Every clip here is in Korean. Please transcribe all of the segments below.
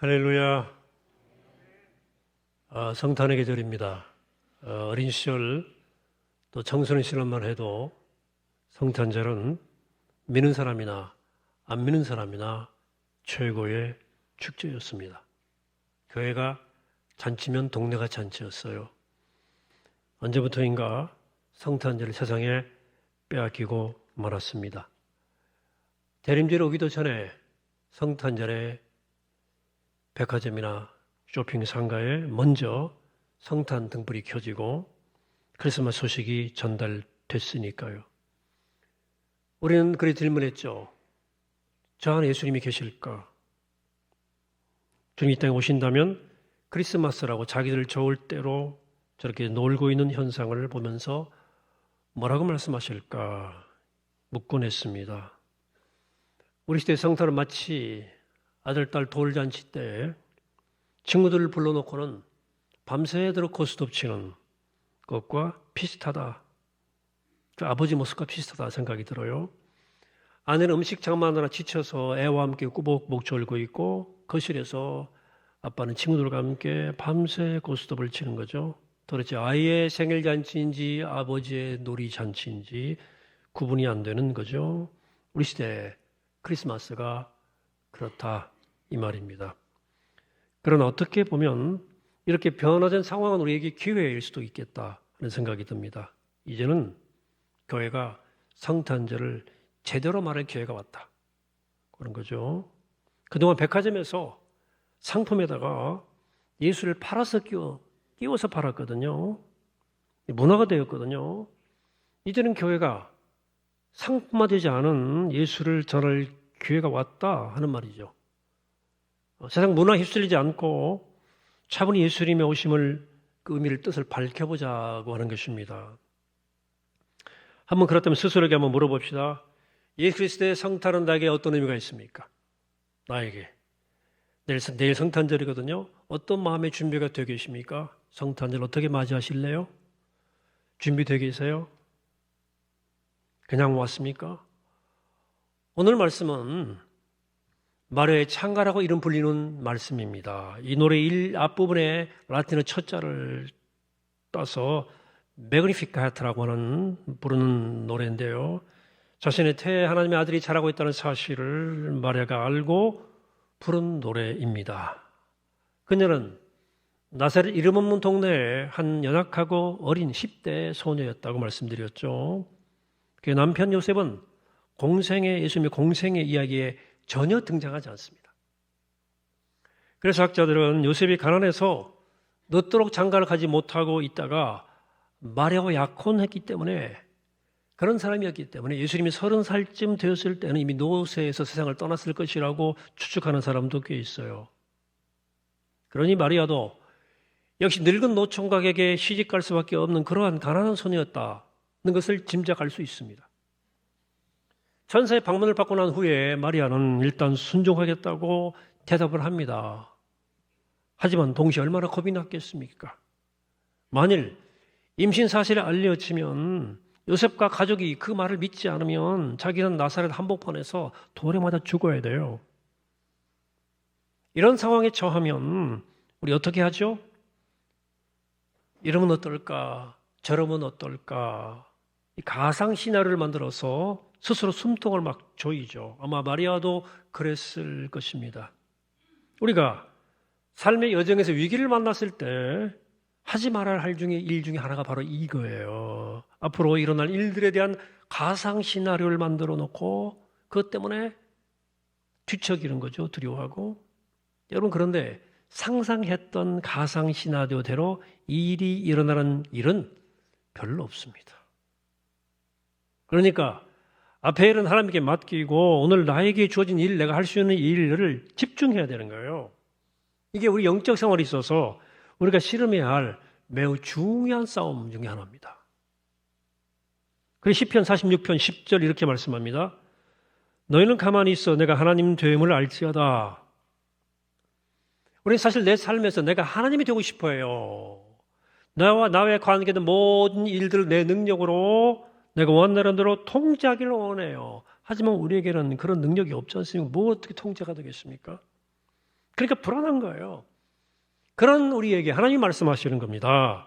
할렐루야. 아, 성탄의 계절입니다. 어, 어린 시절 또 청소년 시절만 해도 성탄절은 믿는 사람이나 안 믿는 사람이나 최고의 축제였습니다. 교회가 잔치면 동네가 잔치였어요. 언제부터인가 성탄절을 세상에 빼앗기고 말았습니다. 대림절 오기도 전에 성탄절에 백화점이나 쇼핑 상가에 먼저 성탄 등불이 켜지고 크리스마스 소식이 전달됐으니까요. 우리는 그리 질문했죠. 저 안에 예수님이 계실까? 주님 이 땅에 오신다면 크리스마스라고 자기들 좋을 대로 저렇게 놀고 있는 현상을 보면서 뭐라고 말씀하실까 묻곤 했습니다. 우리 시대 성탄은 마치 아들, 딸 돌잔치 때 친구들을 불러놓고는 밤새도록 고스톱 치는 것과 비슷하다. 그 아버지 모습과 비슷하다 생각이 들어요. 아내는 음식 장만하느라 지쳐서 애와 함께 꾸벅꾸벅 졸고 있고 거실에서 아빠는 친구들과 함께 밤새 고스톱을 치는 거죠. 도대체 아이의 생일 잔치인지 아버지의 놀이 잔치인지 구분이 안 되는 거죠. 우리 시대 크리스마스가 그렇다 이 말입니다. 그러나 어떻게 보면 이렇게 변화된 상황은 우리에게 기회일 수도 있겠다 하는 생각이 듭니다. 이제는 교회가 성탄절을 제대로 말할 기회가 왔다. 그런 거죠. 그동안 백화점에서 상품에다가 예수를 팔아서 끼워, 끼워서 팔았거든요. 문화가 되었거든요. 이제는 교회가 상품화되지 않은 예수를 전할 기회가 왔다 하는 말이죠. 어, 세상 문화 휩쓸리지 않고 차분히 예수님의 오심을 그 의미를 뜻을 밝혀보자고 하는 것입니다. 한번 그렇다면 스스로에게 한번 물어봅시다. 예수 그리스도의 성탄은 나에게 어떤 의미가 있습니까? 나에게. 내일, 내일 성탄절이거든요. 어떤 마음의 준비가 되어 계십니까? 성탄절 어떻게 맞이하실래요? 준비되어 계세요? 그냥 왔습니까? 오늘 말씀은 마리아의 창가라고 이름 불리는 말씀입니다. 이 노래 1 앞부분에 라틴어 첫 자를 따서 메그니피카트라고 하는 부르는 노래인데요. 자신의 태에 하나님의 아들이 자라고 있다는 사실을 마리아가 알고 부른 노래입니다. 그녀는 나사렛 이름 없는 동네의 한 연약하고 어린 10대 소녀였다고 말씀드렸죠. 그 남편 요셉은 공생의 예수님의 공생의 이야기에 전혀 등장하지 않습니다. 그래서 학자들은 요셉이 가난해서 늦도록 장가를 가지 못하고 있다가 마려고 약혼했기 때문에 그런 사람이었기 때문에 예수님이 서른 살쯤 되었을 때는 이미 노세에서 세상을 떠났을 것이라고 추측하는 사람도 꽤 있어요. 그러니 마리아도 역시 늙은 노총각에게 시집갈 수밖에 없는 그러한 가난한 소녀였다는 것을 짐작할 수 있습니다. 천사의 방문을 받고 난 후에 마리아는 일단 순종하겠다고 대답을 합니다. 하지만 동시에 얼마나 겁이 났겠습니까? 만일 임신 사실을 알려지면 요셉과 가족이 그 말을 믿지 않으면 자기는 나사렛 한복판에서 돌에 맞아 죽어야 돼요. 이런 상황에 처하면 우리 어떻게 하죠? 이러면 어떨까? 저러면 어떨까? 가상 시나리오를 만들어서 스스로 숨통을 막 조이죠. 아마 마리아도 그랬을 것입니다. 우리가 삶의 여정에서 위기를 만났을 때 하지 말아야 할 중에 일 중에 하나가 바로 이거예요. 앞으로 일어날 일들에 대한 가상 시나리오를 만들어 놓고 그것 때문에 뒤척이는 거죠. 두려워하고. 여러분 그런데 상상했던 가상 시나리오대로 일이 일어나는 일은 별로 없습니다. 그러니까 앞에 일은 하나님께 맡기고 오늘 나에게 주어진 일, 내가 할 수 있는 일을 집중해야 되는 거예요. 이게 우리 영적 생활에 있어서 우리가 실험해야 할 매우 중요한 싸움 중에 하나입니다. 그래서 10편 46편 10절 이렇게 말씀합니다. 너희는 가만히 있어 내가 하나님됨을 알지어다. 우리 사실 내 삶에서 내가 하나님이 되고 싶어요. 나와 나의 관계된 모든 일들을 내 능력으로 내가 원하는 대로 통제하기를 원해요. 하지만 우리에게는 그런 능력이 없지 않습니까? 뭐 어떻게 통제가 되겠습니까? 그러니까 불안한 거예요. 그런 우리에게 하나님 말씀하시는 겁니다.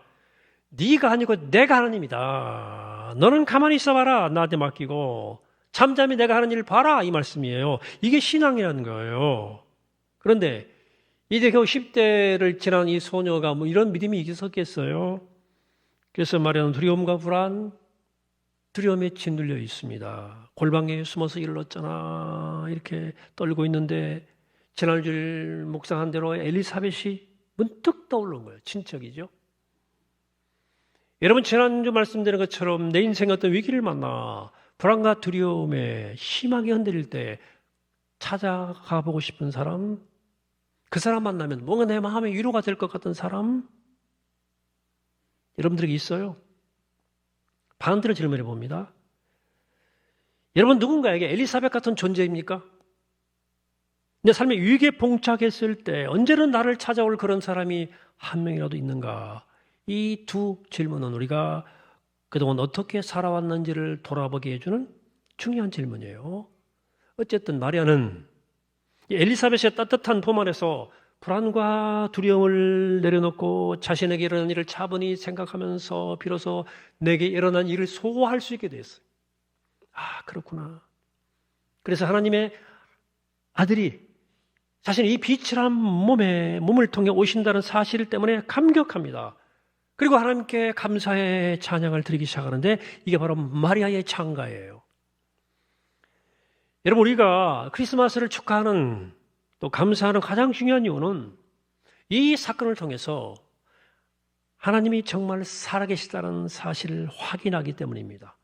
네가 아니고 내가 하나님이다. 너는 가만히 있어봐라. 나한테 맡기고 잠잠히 내가 하는 일을 봐라. 이 말씀이에요. 이게 신앙이라는 거예요. 그런데 이제 겨우 10대를 지난 이 소녀가 뭐 이런 믿음이 있었겠어요? 그래서 말하는 두려움과 불안, 두려움에 짓눌려 있습니다. 골방에 숨어서 일을 얻잖아. 이렇게 떨고 있는데 지난주일 묵상한 대로 엘리사벳이 문득 떠오른 거예요. 친척이죠. 여러분 지난주 말씀드린 것처럼 내 인생에 어떤 위기를 만나 불안과 두려움에 심하게 흔들릴 때 찾아가 보고 싶은 사람, 그 사람 만나면 뭔가 내 마음에 위로가 될 것 같은 사람, 여러분들에게 있어요? 반대로 질문해 봅니다. 여러분 누군가에게 엘리사벳 같은 존재입니까? 내 삶의 위기에 봉착했을 때 언제는 나를 찾아올 그런 사람이 한 명이라도 있는가? 이 두 질문은 우리가 그동안 어떻게 살아왔는지를 돌아보게 해주는 중요한 질문이에요. 어쨌든 마리아는 이 엘리사벳의 따뜻한 품 안에서 불안과 두려움을 내려놓고 자신에게 일어난 일을 차분히 생각하면서 비로소 내게 일어난 일을 소화할 수 있게 됐어요. 아, 그렇구나. 그래서 하나님의 아들이 자신의 이 비칠한 몸에 몸을 통해 오신다는 사실 때문에 감격합니다. 그리고 하나님께 감사의 찬양을 드리기 시작하는데 이게 바로 마리아의 창가예요. 여러분 우리가 크리스마스를 축하하는 또 감사하는 가장 중요한 이유는 이 사건을 통해서 하나님이 정말 살아계시다는 사실을 확인하기 때문입니다.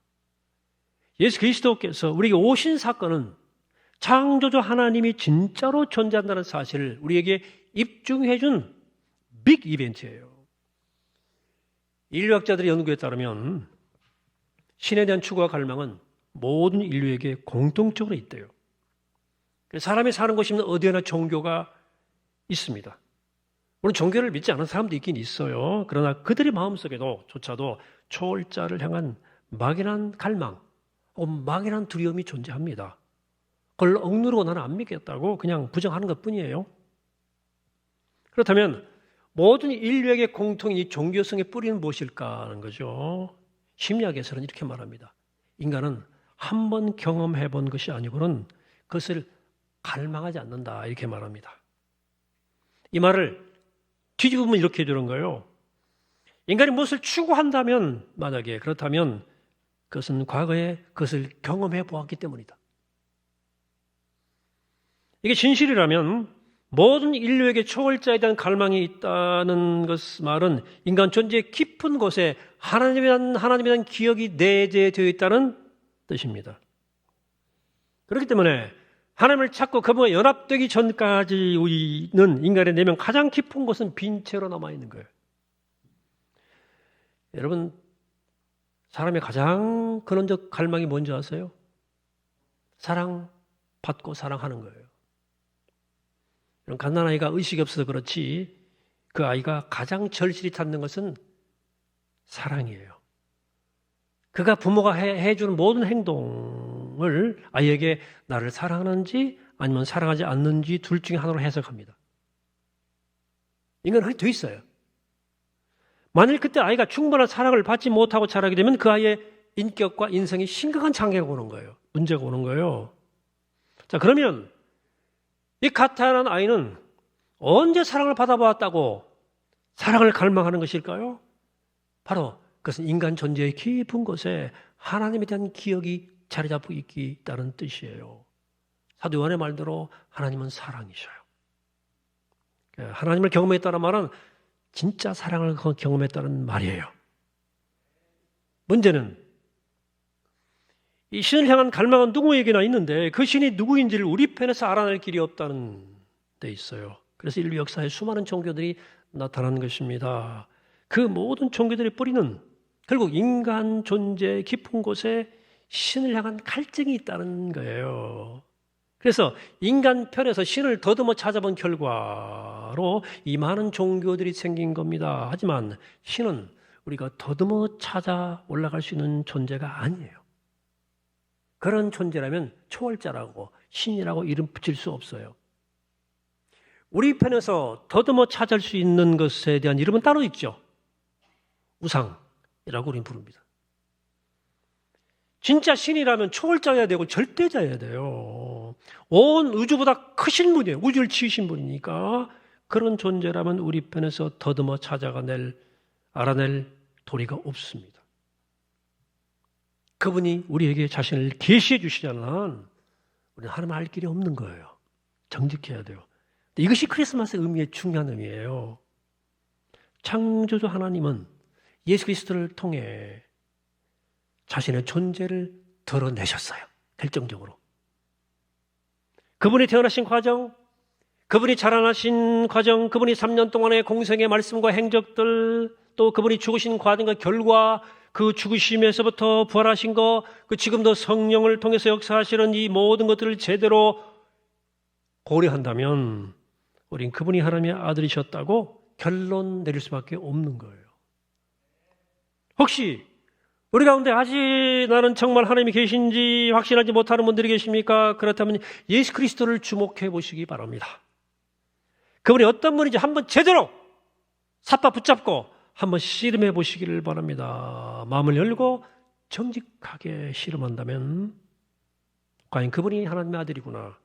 예수 그리스도께서 우리에게 오신 사건은 창조주 하나님이 진짜로 존재한다는 사실을 우리에게 입증해 준 빅 이벤트예요. 인류학자들의 연구에 따르면 신에 대한 추구와 갈망은 모든 인류에게 공통적으로 있대요. 사람이 사는 곳이면 어디에나 종교가 있습니다. 물론 종교를 믿지 않은 사람도 있긴 있어요. 그러나 그들의 마음속에도 조차도 초월자를 향한 막연한 갈망, 막연한 두려움이 존재합니다. 그걸 억누르고 나는 안 믿겠다고 그냥 부정하는 것 뿐이에요. 그렇다면 모든 인류에게 공통인 이 종교성의 뿌리는 무엇일까 하는 거죠. 심리학에서는 이렇게 말합니다. 인간은 한 번 경험해 본 것이 아니고는 그것을 갈망하지 않는다. 이렇게 말합니다. 이 말을 뒤집으면 이렇게 해주는 거예요. 인간이 무엇을 추구한다면, 만약에 그렇다면 그것은 과거에 그것을 경험해 보았기 때문이다. 이게 진실이라면 모든 인류에게 초월자에 대한 갈망이 있다는 것 말은 인간 존재의 깊은 곳에 하나님에 대한, 하나님에 대한 기억이 내재되어 있다는 뜻입니다. 그렇기 때문에 하나님을 찾고 그분과 연합되기 전까지 우리는 인간의 내면 가장 깊은 곳은 빈 채로 남아 있는 거예요. 여러분, 사람의 가장 근원적 갈망이 뭔지 아세요? 사랑 받고 사랑하는 거예요. 이런 갓난아이가 의식이 없어서 그렇지 그 아이가 가장 절실히 찾는 것은 사랑이에요. 그가 부모가 해, 주는 모든 행동 을 아이에게 나를 사랑하는지 아니면 사랑하지 않는지 둘 중에 하나로 해석합니다. 인간은 돼 있어요. 만일 그때 아이가 충분한 사랑을 받지 못하고 자라게 되면 그 아이의 인격과 인성이 심각한 장애가 오는 거예요. 문제가 오는 거예요. 자, 그러면 이 가타란 아이는 언제 사랑을 받아보았다고 사랑을 갈망하는 것일까요? 바로 그것은 인간 존재의 깊은 곳에 하나님에 대한 기억이 자리 잡고 있다는 뜻이에요. 사도 요한의 말대로 하나님은 사랑이셔요. 하나님을 경험했다는 말은 진짜 사랑을 경험했다는 말이에요. 문제는 이 신을 향한 갈망은 누구에게나 있는데 그 신이 누구인지를 우리 편에서 알아낼 길이 없다는 데 있어요. 그래서 인류 역사에 수많은 종교들이 나타난 것입니다. 그 모든 종교들의 뿌리는 결국 인간 존재 깊은 곳에 신을 향한 갈증이 있다는 거예요. 그래서 인간 편에서 신을 더듬어 찾아본 결과로 이 많은 종교들이 생긴 겁니다. 하지만 신은 우리가 더듬어 찾아 올라갈 수 있는 존재가 아니에요. 그런 존재라면 초월자라고 신이라고 이름 붙일 수 없어요. 우리 편에서 더듬어 찾을 수 있는 것에 대한 이름은 따로 있죠. 우상이라고 우리는 부릅니다. 진짜 신이라면 초월자여야 되고 절대자여야 돼요. 온 우주보다 크신 분이에요. 우주를 지으신 분이니까 그런 존재라면 우리 편에서 더듬어 찾아가낼 알아낼 도리가 없습니다. 그분이 우리에게 자신을 계시해 주시자는 우리는 하나님 알 길이 없는 거예요. 정직해야 돼요. 이것이 크리스마스의 의미의 중요한 의미예요. 창조주 하나님은 예수 그리스도를 통해 자신의 존재를 드러내셨어요. 결정적으로. 그분이 태어나신 과정, 그분이 자라나신 과정, 그분이 3년 동안의 공생의 말씀과 행적들, 또 그분이 죽으신 과정과 결과, 그 죽으심에서부터 부활하신 거, 그 지금도 성령을 통해서 역사하시는 이 모든 것들을 제대로 고려한다면, 우린 그분이 하나님의 아들이셨다고 결론 내릴 수밖에 없는 거예요. 혹시 우리 가운데 아직 나는 정말 하나님이 계신지 확신하지 못하는 분들이 계십니까? 그렇다면 예수 그리스도를 주목해 보시기 바랍니다. 그분이 어떤 분인지 한번 제대로 삿바 붙잡고 한번 씨름해 보시기를 바랍니다. 마음을 열고 정직하게 씨름한다면 과연 그분이 하나님의 아들이구나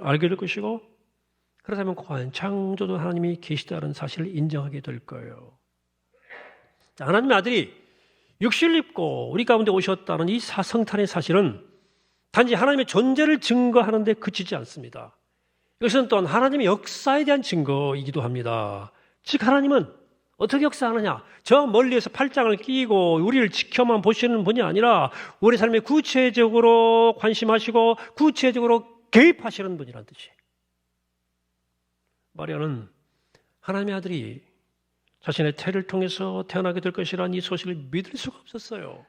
알게 될 것이고 그렇다면 과연 창조도 하나님이 계시다는 사실을 인정하게 될 거예요. 하나님의 아들이 육신을 입고 우리 가운데 오셨다는 이 사성탄의 사실은 단지 하나님의 존재를 증거하는 데 그치지 않습니다. 이것은 또한 하나님의 역사에 대한 증거이기도 합니다. 즉 하나님은 어떻게 역사하느냐? 저 멀리에서 팔짱을 끼고 우리를 지켜만 보시는 분이 아니라 우리 삶에 구체적으로 관심하시고 구체적으로 개입하시는 분이라는 뜻이에요. 마리아는 하나님의 아들이 자신의 태를 통해서 태어나게 될 것이라는 이 소식을 믿을 수가 없었어요.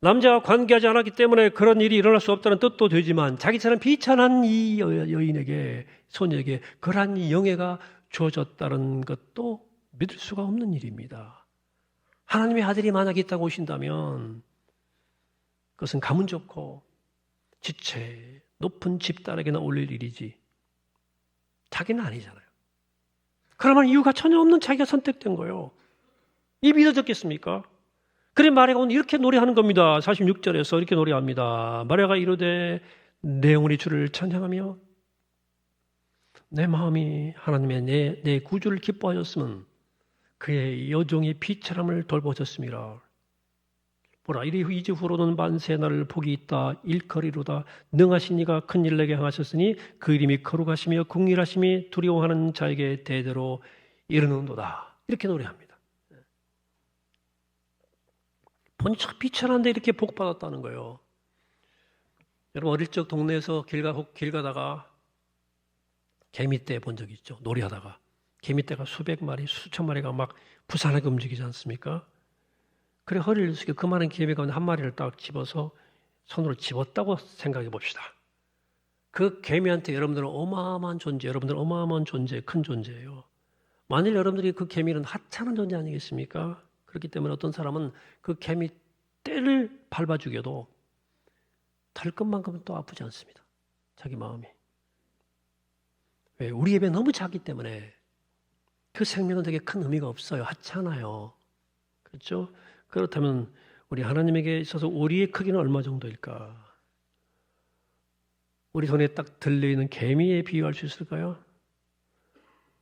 남자와 관계하지 않았기 때문에 그런 일이 일어날 수 없다는 뜻도 되지만 자기처럼 비천한 이 여인에게 소녀에게 그러한 영예가 주어졌다는 것도 믿을 수가 없는 일입니다. 하나님의 아들이 만약 있다고 오신다면 그것은 가문 좋고 지체 높은 집단에게나 올릴 일이지 자기는 아니잖아요. 그러면 이유가 전혀 없는 자기가 선택된 거예요. 이 믿어졌겠습니까? 그래 마리아가 오늘 이렇게 노래하는 겁니다. 46절에서 이렇게 노래합니다. 마리아가 이르되 내 영혼이 주를 찬양하며 내 마음이 하나님의 내, 내 구주를 기뻐하였으면 그의 여종의 비참함을 돌보셨습니다. 보라 이리 이제 후로는 만세 나를 복이 있다 일거리로다 능하신 이가 큰일 내게 행하셨으니 그 이름이 거룩하시며 궁일하심이 두려워하는 자에게 대대로 이르는도다 이렇게 노래합니다. 본인 참 비천한데 이렇게 복 받았다는 거예요. 여러분 어릴 적 동네에서 길, 가, 길 가다가 개미떼 본 적 있죠? 놀이하다가 개미떼가 수백 마리, 수천 마리가 막 부산하게 움직이지 않습니까? 그래 허리를 숙여 그 많은 기회 가운데 한 마리를 딱 집어서 손으로 집었다고 생각해 봅시다. 그 개미한테 여러분들은 어마어마한 존재, 여러분들은 어마어마한 존재, 큰 존재예요. 만일 여러분들이 그 개미는 하찮은 존재 아니겠습니까? 그렇기 때문에 어떤 사람은 그 개미 떼를 밟아 죽여도 털끝만큼은 또 아프지 않습니다. 자기 마음이. 왜? 우리 입에 너무 작기 때문에 그 생명은 되게 큰 의미가 없어요. 하찮아요. 그렇죠? 그렇다면 우리 하나님에게 있어서 우리의 크기는 얼마 정도일까? 우리 손에 딱 들려있는 개미에 비유할 수 있을까요?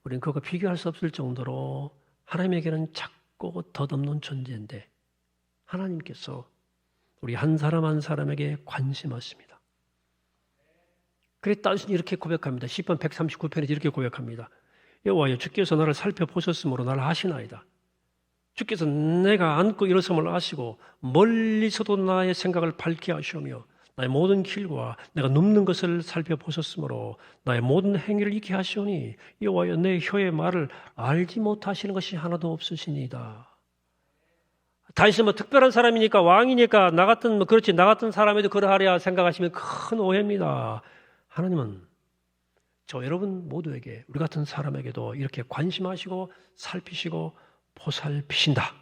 우리는 그거 비교할 수 없을 정도로 하나님에게는 작고 덧없는 존재인데 하나님께서 우리 한 사람 한 사람에게 관심하십니다. 그래 다윗은 이렇게 고백합니다. 10편 139편에서 이렇게 고백합니다. 여호와여 주께서 나를 살펴보셨으므로 나를 아시나이다. 주께서 내가 안고 일어섬을 아시고 멀리서도 나의 생각을 밝게 하시오며 나의 모든 길과 내가 눕는 것을 살펴보셨으므로 나의 모든 행위를 익히 하시오니 여호와여 내 혀의 말을 알지 못하시는 것이 하나도 없으시니이다. 다윗은 뭐 특별한 사람이니까 왕이니까 나 같은 뭐 그렇지 나 같은 사람에도 그러하랴 생각하시면 큰 오해입니다. 하나님은 저 여러분 모두에게 우리 같은 사람에게도 이렇게 관심하시고 살피시고 보살피신다.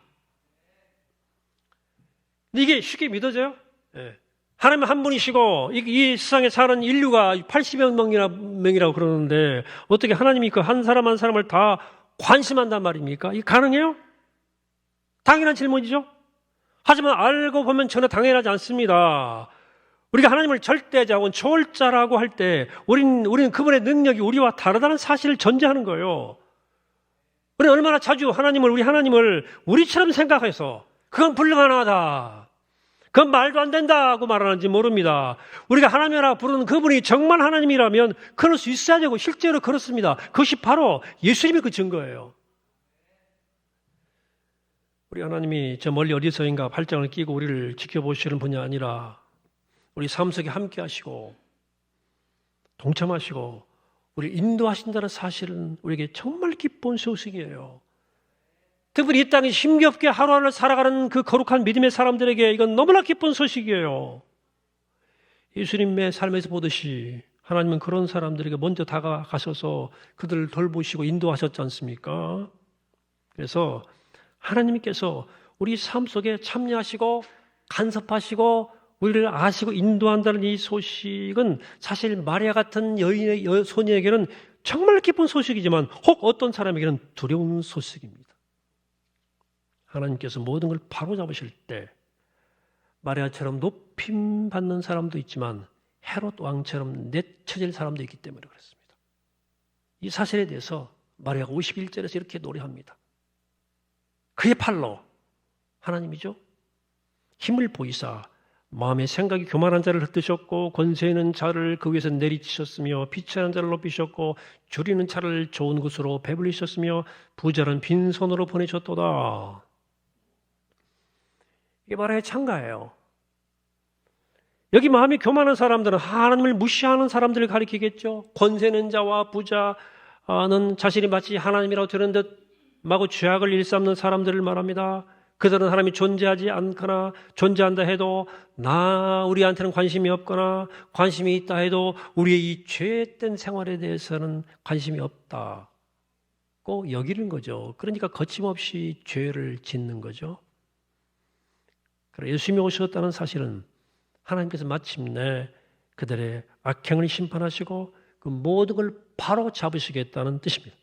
이게 쉽게 믿어져요? 네. 하나님 한 분이시고 이, 이 세상에 사는 인류가 80여 명이나 명이라고 그러는데 어떻게 하나님이 그 한 사람 한 사람을 다 관심한단 말입니까? 이 가능해요? 당연한 질문이죠. 하지만 알고 보면 전혀 당연하지 않습니다. 우리가 하나님을 절대자고 초월자라고 할 때 우리는 우리는 그분의 능력이 우리와 다르다는 사실을 전제하는 거예요. 우리는 얼마나 자주 하나님을 우리 하나님을 우리처럼 생각해서 그건 불가능하다. 그건 말도 안 된다고 말하는지 모릅니다. 우리가 하나님이라 부르는 그분이 정말 하나님이라면 그럴 수 있어야 되고 실제로 그렇습니다. 그것이 바로 예수님의 그 증거예요. 우리 하나님이 저 멀리 어디서인가 발장을 끼고 우리를 지켜보시는 분이 아니라 우리 삶 속에 함께 하시고 동참하시고 우리 인도하신다는 사실은 우리에게 정말 기쁜 소식이에요. 특별히 이 땅에 힘겹게 하루하루 살아가는 그 거룩한 믿음의 사람들에게 이건 너무나 기쁜 소식이에요. 예수님의 삶에서 보듯이 하나님은 그런 사람들에게 먼저 다가가셔서 그들을 돌보시고 인도하셨지 않습니까? 그래서 하나님께서 우리 삶 속에 참여하시고 간섭하시고 우리를 아시고 인도한다는 이 소식은 사실 마리아 같은 여인의 여- 소녀에게는 정말 기쁜 소식이지만 혹 어떤 사람에게는 두려운 소식입니다. 하나님께서 모든 걸 바로 잡으실 때 마리아처럼 높임 받는 사람도 있지만 헤롯 왕처럼 내쳐질 사람도 있기 때문에 그렇습니다. 이 사실에 대해서 마리아가 51절에서 이렇게 노래합니다. 그의 팔로 하나님이죠. 힘을 보이사 마음의 생각이 교만한 자를 흩으셨고 권세 있는 자를 그 위에서 내리치셨으며 비천한 자를 높이셨고 줄이는 자를 좋은 곳으로 배불리셨으며 부자는 빈손으로 보내셨도다. 이게 바로 창가예요. 여기 마음이 교만한 사람들은 하나님을 무시하는 사람들을 가리키겠죠. 권세 있는 자와 부자는 자신이 마치 하나님이라고 들은 듯 마구 죄악을 일삼는 사람들을 말합니다. 그들은 하나님이 존재하지 않거나 존재한다 해도 나 우리한테는 관심이 없거나 관심이 있다 해도 우리의 이 죄된 생활에 대해서는 관심이 없다고 여기는 거죠. 그러니까 거침없이 죄를 짓는 거죠. 그래 예수님이 오셨다는 사실은 하나님께서 마침내 그들의 악행을 심판하시고 그 모든 걸 바로 잡으시겠다는 뜻입니다.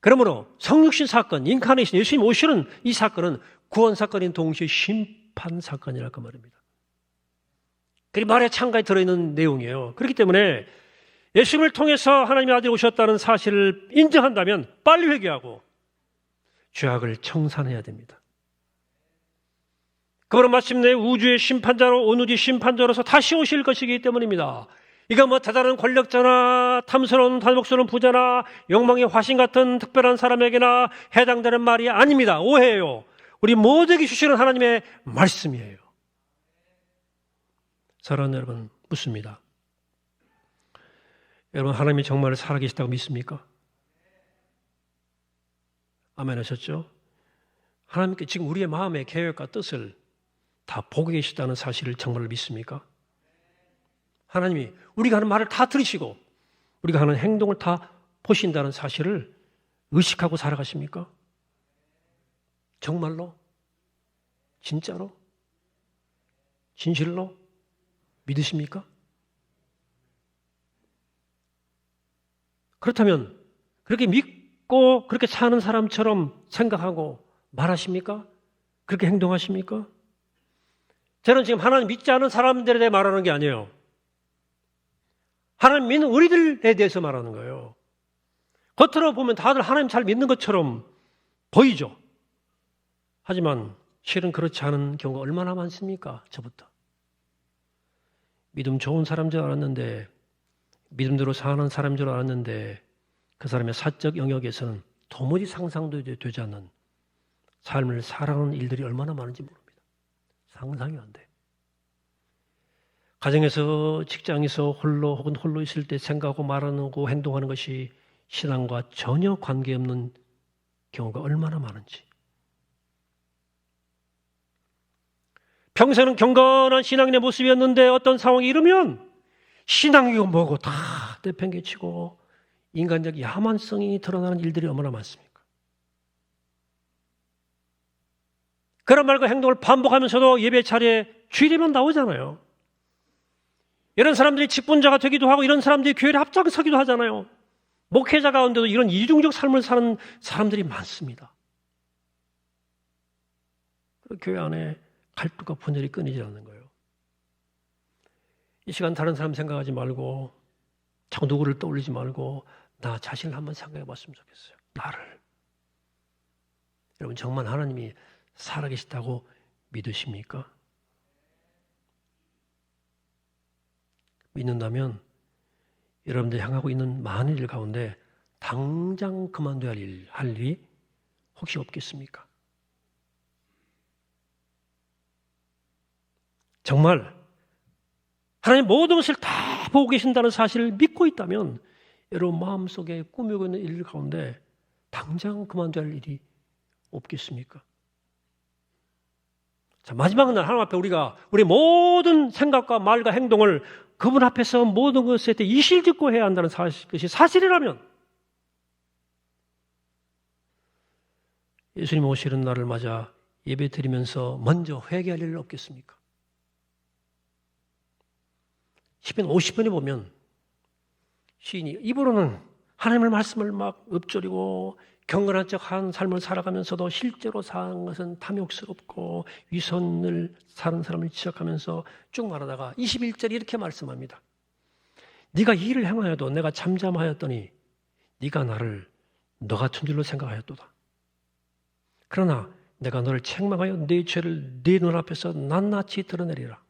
그러므로 성육신 사건, 인카네이션, 예수님 오시는 이 사건은 구원 사건인 동시에 심판 사건이랄 그 말입니다. 그리 말에 창가에 들어있는 내용이에요. 그렇기 때문에 예수님을 통해서 하나님의 아들이 오셨다는 사실을 인정한다면 빨리 회개하고 죄악을 청산해야 됩니다. 그러므로 마침내 우주의 심판자로 오누리 심판자로서 다시 오실 것이기 때문입니다. 이거 뭐 대단한 권력자나 탐스러운 탈목스러운 부자나 욕망의 화신 같은 특별한 사람에게나 해당되는 말이 아닙니다. 오해예요. 우리 모두에게 주시는 하나님의 말씀이에요. 사랑하는 여러분, 묻습니다. 여러분, 하나님이 정말 살아계시다고 믿습니까? 아멘 하셨죠? 하나님께 지금 우리의 마음의 계획과 뜻을 다 보고 계시다는 사실을 정말 믿습니까? 하나님이 우리가 하는 말을 다 들으시고 우리가 하는 행동을 다 보신다는 사실을 의식하고 살아가십니까? 정말로? 진짜로? 진실로? 믿으십니까? 그렇다면 그렇게 믿고 그렇게 사는 사람처럼 생각하고 말하십니까? 그렇게 행동하십니까? 저는 지금 하나님 믿지 않은 사람들에 대해 말하는 게 아니에요. 하나님 믿는 우리들에 대해서 말하는 거예요. 겉으로 보면 다들 하나님 잘 믿는 것처럼 보이죠. 하지만 실은 그렇지 않은 경우가 얼마나 많습니까? 저부터. 믿음 좋은 사람 줄 알았는데, 믿음대로 사는 사람 줄 알았는데, 그 사람의 사적 영역에서는 도무지 상상도 되지 않는 삶을 살아가는 일들이 얼마나 많은지 모릅니다. 상상이 안 돼. 가정에서 직장에서 홀로 혹은 홀로 있을 때 생각하고 말하는 거 행동하는 것이 신앙과 전혀 관계없는 경우가 얼마나 많은지. 평소에는 경건한 신앙인의 모습이었는데 어떤 상황이 이르면 신앙이고 뭐고 다 내팽개치고 인간적 야만성이 드러나는 일들이 얼마나 많습니까? 그런 말과 행동을 반복하면서도 예배 자리에 주일이면 나오잖아요. 이런 사람들이 직분자가 되기도 하고 이런 사람들이 교회에 합장서기도 하잖아요. 목회자 가운데도 이런 이중적 삶을 사는 사람들이 많습니다. 그 교회 안에 갈등과 분열이 끊이지 않는 거예요. 이 시간 다른 사람 생각하지 말고 자꾸 누구를 떠올리지 말고 나 자신을 한번 생각해 봤으면 좋겠어요. 나를. 여러분 정말 하나님이 살아계시다고 믿으십니까? 믿는다면 여러분들 향하고 있는 많은 일 가운데 당장 그만둬야 할, 일, 할 일이 혹시 없겠습니까? 정말 하나님 모든 것을 다 보고 계신다는 사실을 믿고 있다면 여러분 마음속에 꾸미고 있는 일 가운데 당장 그만둬야 할 일이 없겠습니까? 자, 마지막 날 하나님 앞에 우리가 우리 모든 생각과 말과 행동을 그분 앞에서 모든 것에 대해 이실직고 해야 한다는 사실, 것이 사실이라면 예수님 오시는 날을 맞아 예배 드리면서 먼저 회개할 일 없겠습니까? 10편 50편에 보면 시인이 입으로는 하나님의 말씀을 막 읊조리고 경건한 척한 삶을 살아가면서도 실제로 사는 것은 탐욕스럽고 위선을 사는 사람을 지적하면서 쭉 말하다가 21절에 이렇게 말씀합니다. 네가 이 일을 행하여도 내가 잠잠하였더니 네가 나를 너 같은 줄로 생각하였도다. 그러나 내가 너를 책망하여 네 죄를 네 눈앞에서 낱낱이 드러내리라.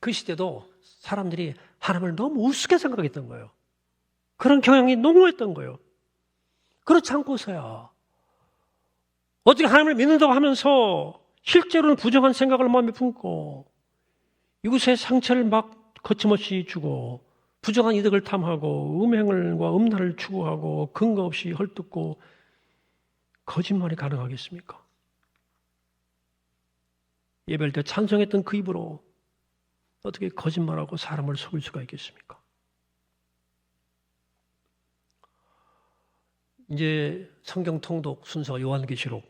그 시대도 사람들이 하나님을 너무 우습게 생각했던 거예요. 그런 경향이 농후했던 거예요. 그렇지 않고서야 어떻게 하나님을 믿는다고 하면서 실제로는 부정한 생각을 마음에 품고 이곳에 상처를 막 거침없이 주고 부정한 이득을 탐하고 음행을과 음란을 추구하고 근거 없이 헐뜯고 거짓말이 가능하겠습니까? 예배할 때 찬송했던 그 입으로 어떻게 거짓말하고 사람을 속일 수가 있겠습니까? 이제 성경 통독 순서 요한계시록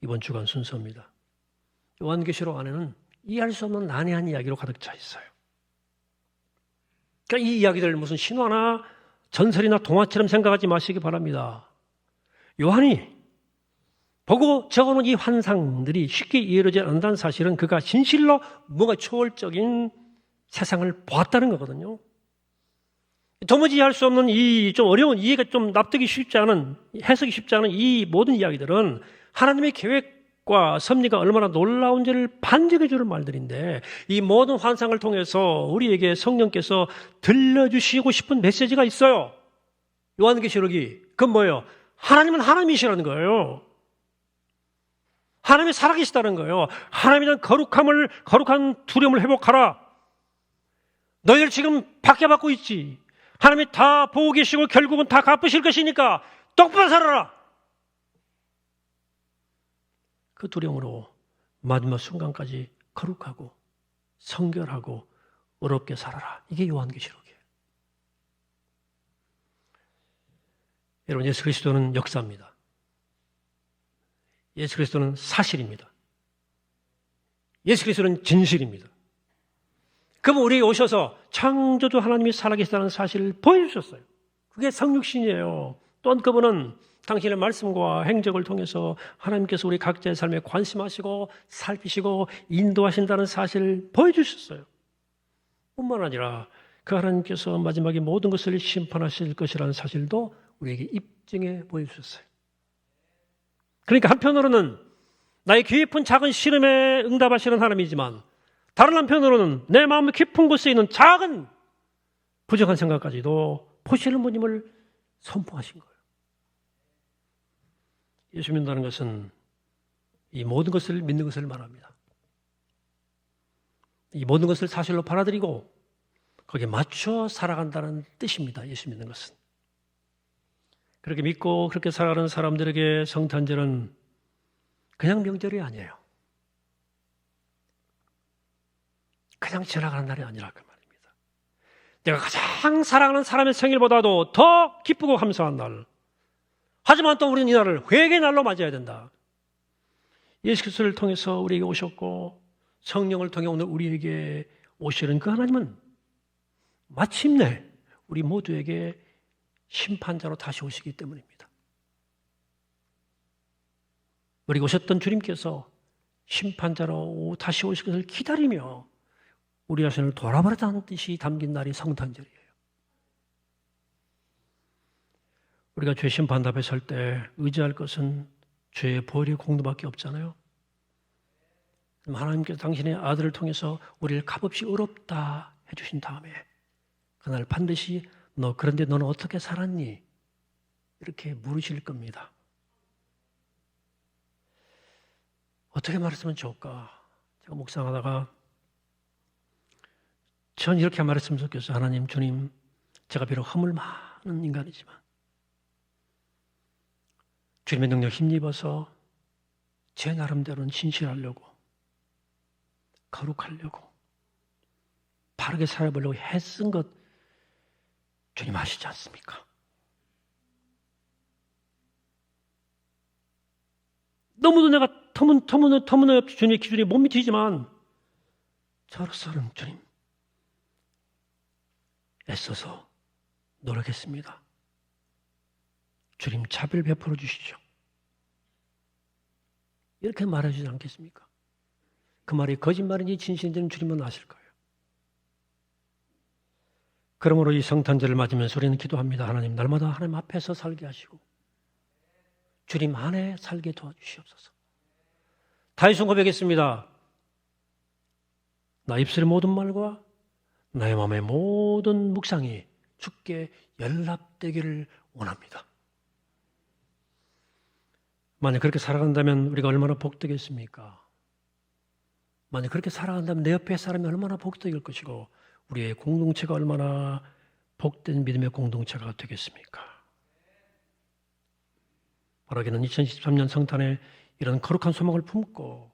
이번 주간 순서입니다. 요한계시록 안에는 이해할 수 없는 난해한 이야기로 가득 차 있어요. 그러니까 이 이야기들 무슨 신화나 전설이나 동화처럼 생각하지 마시기 바랍니다. 요한이 보고 적어놓은 이 환상들이 쉽게 이해되지 않는다는 사실은 그가 진실로 뭔가 초월적인 세상을 보았다는 거거든요. 도무지 할 수 없는 이 좀 어려운 이해가 좀 납득이 쉽지 않은 해석이 쉽지 않은 이 모든 이야기들은 하나님의 계획과 섭리가 얼마나 놀라운지를 반증해 주는 말들인데 이 모든 환상을 통해서 우리에게 성령께서 들려주시고 싶은 메시지가 있어요. 요한계시록이 그건 뭐예요? 하나님은 하나님이시라는 거예요. 하나님이 살아계시다는 거예요. 하나님에 대한 거룩함을 거룩한 두려움을 회복하라. 너희들 지금 박해받고 있지. 하나님이 다 보고 계시고 결국은 다 갚으실 것이니까 똑바로 살아라. 그 두려움으로 마지막 순간까지 거룩하고 성결하고 어렵게 살아라. 이게 요한계시록이에요. 여러분 예수 그리스도는 역사입니다. 예수 그리스도는 사실입니다. 예수 그리스도는 진실입니다. 그분 우리에게 오셔서 창조주 하나님이 살아계시다는 사실을 보여주셨어요. 그게 성육신이에요. 또한 그분은 당신의 말씀과 행적을 통해서 하나님께서 우리 각자의 삶에 관심하시고 살피시고 인도하신다는 사실을 보여주셨어요. 뿐만 아니라 그 하나님께서 마지막에 모든 것을 심판하실 것이라는 사실도 우리에게 입증해 보여주셨어요. 그러니까 한편으로는 나의 깊은 작은 시름에 응답하시는 하나님이지만 다른 한편으로는 내 마음의 깊은 곳에 있는 작은 부정한 생각까지도 보시는 분임을 선포하신 거예요. 예수 믿는다는 것은 이 모든 것을 믿는 것을 말합니다. 이 모든 것을 사실로 받아들이고 거기에 맞춰 살아간다는 뜻입니다. 예수 믿는 것은. 그렇게 믿고 그렇게 살아가는 사람들에게 성탄절은 그냥 명절이 아니에요. 그냥 지나가는 날이 아니라 그 말입니다. 내가 가장 사랑하는 사람의 생일보다도 더 기쁘고 감사한 날. 하지만 또 우리는 이 날을 회개 날로 맞아야 된다. 예수 그리스도를 통해서 우리에게 오셨고 성령을 통해 오늘 우리에게 오시는 그 하나님은 마침내 우리 모두에게 심판자로 다시 오시기 때문입니다. 우리가 오셨던 주님께서 심판자로 다시 오실 것을 기다리며 우리 자신을 돌아보라는 뜻이 담긴 날이 성탄절이에요. 우리가 죄 심판 앞에 설 때 의지할 것은 죄의 보혈의 공로밖에 없잖아요. 하나님께서 당신의 아들을 통해서 우리를 값없이 의롭다 해주신 다음에 그날 반드시 너 그런데 너는 어떻게 살았니? 이렇게 물으실 겁니다. 어떻게 말했으면 좋을까? 제가 묵상하다가 전 이렇게 말했으면 좋겠어요. 하나님, 주님, 제가 비록 허물 많은 인간이지만 주님의 능력 힘입어서 제 나름대로는 진실하려고 거룩하려고 바르게 살아보려고 애쓴 것 주님 아시지 않습니까? 너무도 내가 터문, 터문, 터무니없이 주님의 기준에 못 미치지만 저로서는 주님 애써서 노력했습니다. 주님 차별 베풀어 주시죠. 이렇게 말해주지 않겠습니까? 그 말이 거짓말인지 진실인지는 주님은 아실 거예요. 그러므로 이 성탄절을 맞으면서 우리는 기도합니다. 하나님 날마다 하나님 앞에서 살게 하시고 주님 안에 살게 도와주시옵소서. 다윗은 고백했습니다. 나 입술의 모든 말과 나의 마음의 모든 묵상이 주께 연락되기를 원합니다. 만약 그렇게 살아간다면 우리가 얼마나 복되겠습니까? 만약 그렇게 살아간다면 내 옆에 사람이 얼마나 복되길 것이고 우리의 공동체가 얼마나 복된 믿음의 공동체가 되겠습니까? 바라기는 2013년 성탄에 이런 거룩한 소망을 품고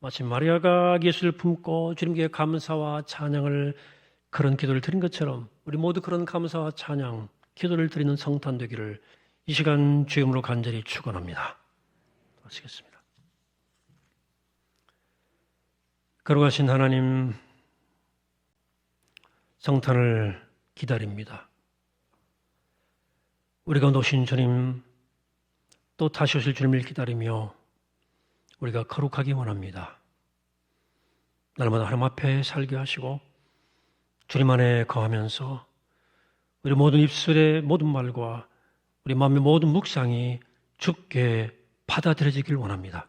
마치 마리아가 예수를 품고 주님께 감사와 찬양을 그런 기도를 드린 것처럼 우리 모두 그런 감사와 찬양, 기도를 드리는 성탄 되기를 이 시간 주임으로 간절히 축원합니다. 마치겠습니다. 걸어가신 하나님 성탄을 기다립니다. 우리가 노신 주님 또 다시 오실 주님을 기다리며 우리가 거룩하기 원합니다. 날마다 하나님 앞에 살게 하시고 주님 안에 거하면서 우리 모든 입술의 모든 말과 우리 마음의 모든 묵상이 주께 받아들여지길 원합니다.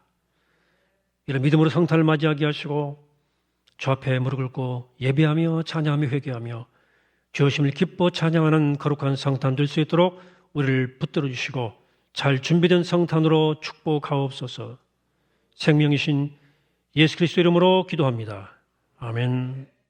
이런 믿음으로 성탄을 맞이하게 하시고 주 앞에 무릎 꿇고 예배하며 찬양하며 회개하며 주오심을 기뻐 찬양하는 거룩한 성탄 될 수 있도록 우리를 붙들어 주시고 잘 준비된 성탄으로 축복하옵소서 생명이신 예수 그리스도 이름으로 기도합니다. 아멘.